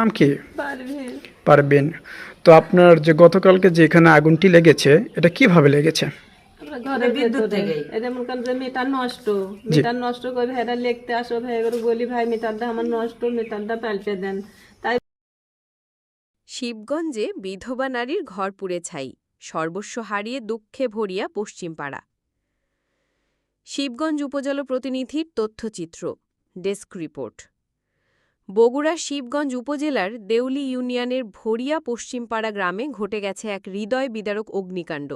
নাম কি? পারবেন তো আপনার যে গতকালকে যে এখানে আগুনটি লেগেছে এটা কীভাবে লেগেছে? আমরা বিদ্যুৎ ভেতরে। এটা মনে করেন যে মিটার নষ্ট। মিটার নষ্ট করে ভাইরা লিখতে আসো ভাই বলি ভাই মিটারটা আমার নষ্ট মিটারটা পাল্টে দেন। তাই শিবগঞ্জে বিধবা নারীর ঘর পুড়ে ছাই। সর্বস্ব হারিয়ে দুঃখে ভরিয়া পশ্চিমপাড়া। শিবগঞ্জ উপজেলা প্রতিনিধির তথ্যচিত্র ডেস্ক রিপোর্ট। বগুড়ার শিবগঞ্জ উপজেলার দেউলি ইউনিয়নের ভরিয়া পশ্চিমপাড়া গ্রামে ঘটে গেছে এক হৃদয় বিদারক অগ্নিকাণ্ড।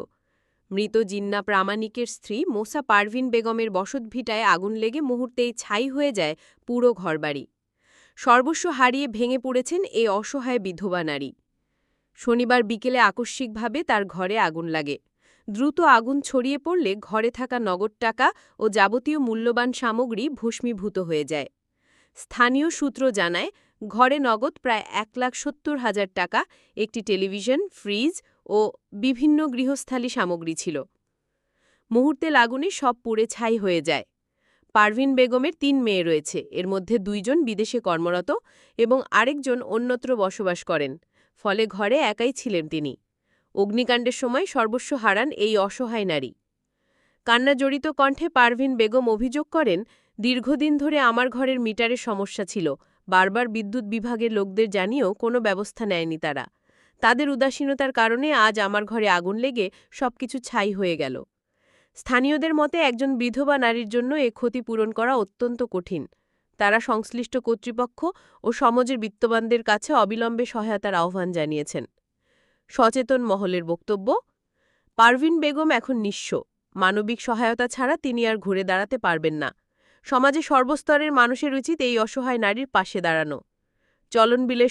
মৃত জিন্না প্রামাণিকের স্ত্রী মোসা পারভিন বেগমের বসতভিটায় আগুন লেগে মুহূর্তেই ছাই হয়ে যায় পুরো ঘরবাড়ি। সর্বস্ব হারিয়ে ভেঙে পড়েছেন এই অসহায় বিধবা নারী। শনিবার বিকেলে আকস্মিকভাবে তার ঘরে আগুন লাগে। দ্রুত আগুন ছড়িয়ে পড়লে ঘরে থাকা নগদ টাকা ও যাবতীয় মূল্যবান সামগ্রী ভস্মীভূত হয়ে যায়। স্থানীয় সূত্র জানায়, ঘরে নগদ প্রায় এক লাখ সত্তর হাজার টাকা, একটি টেলিভিশন, ফ্রিজ ও বিভিন্ন গৃহস্থালী সামগ্রী ছিল। মুহূর্তে লাগুনে সব পুড়ে ছাই হয়ে যায়। পারভিন বেগমের তিন মেয়ে রয়েছে, এর মধ্যে দুইজন বিদেশে কর্মরত এবং আরেকজন অন্যত্র বসবাস করেন, ফলে ঘরে একাই ছিলেন তিনি। অগ্নিকাণ্ডের সময় সর্বস্ব হারান এই অসহায় নারী। কান্না জড়িত কণ্ঠে পারভিন বেগম অভিযোগ করেন, দীর্ঘদিন ধরে আমার ঘরের মিটারে সমস্যা ছিল, বারবার বিদ্যুৎ বিভাগের লোকদের জানিয়েও কোনো ব্যবস্থা নেয়নি তারা। তাদের উদাসীনতার কারণে আজ আমার ঘরে আগুন লেগে সবকিছু ছাই হয়ে গেল। স্থানীয়দের মতে একজন বিধবা নারীর জন্য এ ক্ষতি পূরণ করা অত্যন্ত কঠিন। তারা সংশ্লিষ্ট কর্তৃপক্ষ ও সমাজের বিত্তবানদের কাছে অবিলম্বে সহায়তার আহ্বান জানিয়েছেন। সচেতন মহলের বক্তব্য, পারভিন বেগম এখন নিঃস্ব। মানবিক সহায়তা ছাড়া তিনি আর ঘুরে দাঁড়াতে পারবেন না। সমাজে সর্বস্তরের মানুষের উচিত এই অসহায় নারীর পাশে দাঁড়ানো। চলনবিলের